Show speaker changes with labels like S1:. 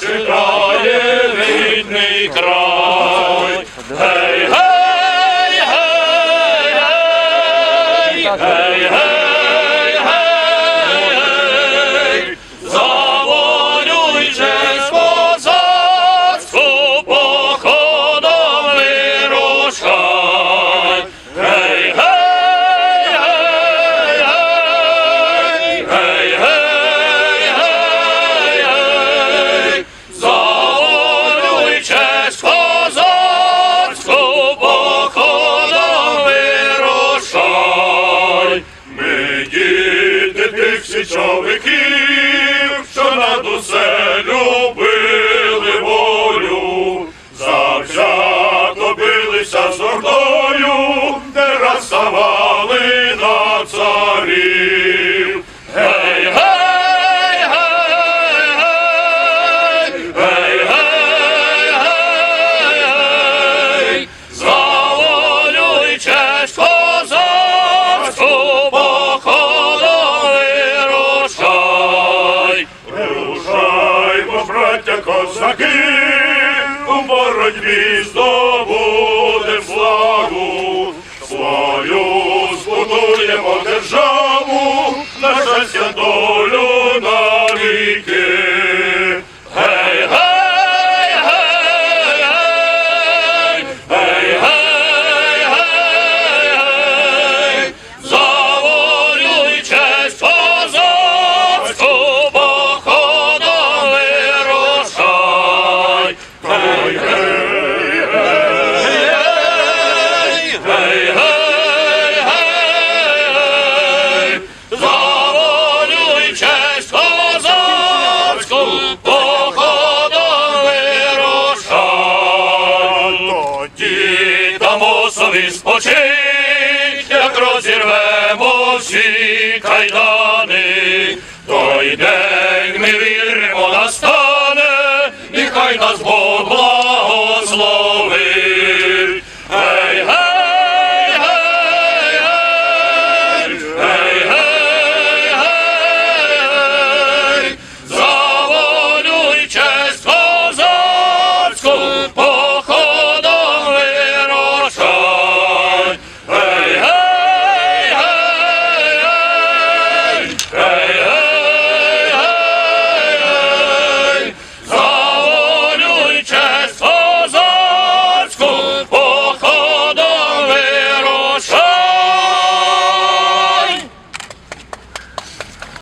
S1: чекає рідний край. Гей, гей, тих що над усе любили волю, завзято билися з ордою, не розставали на царів. Козаки, у боротьбі здобудем славу, свою збудуємо державу, на щастя долю дамо спочить, як розірвемо всі кайдани, то йде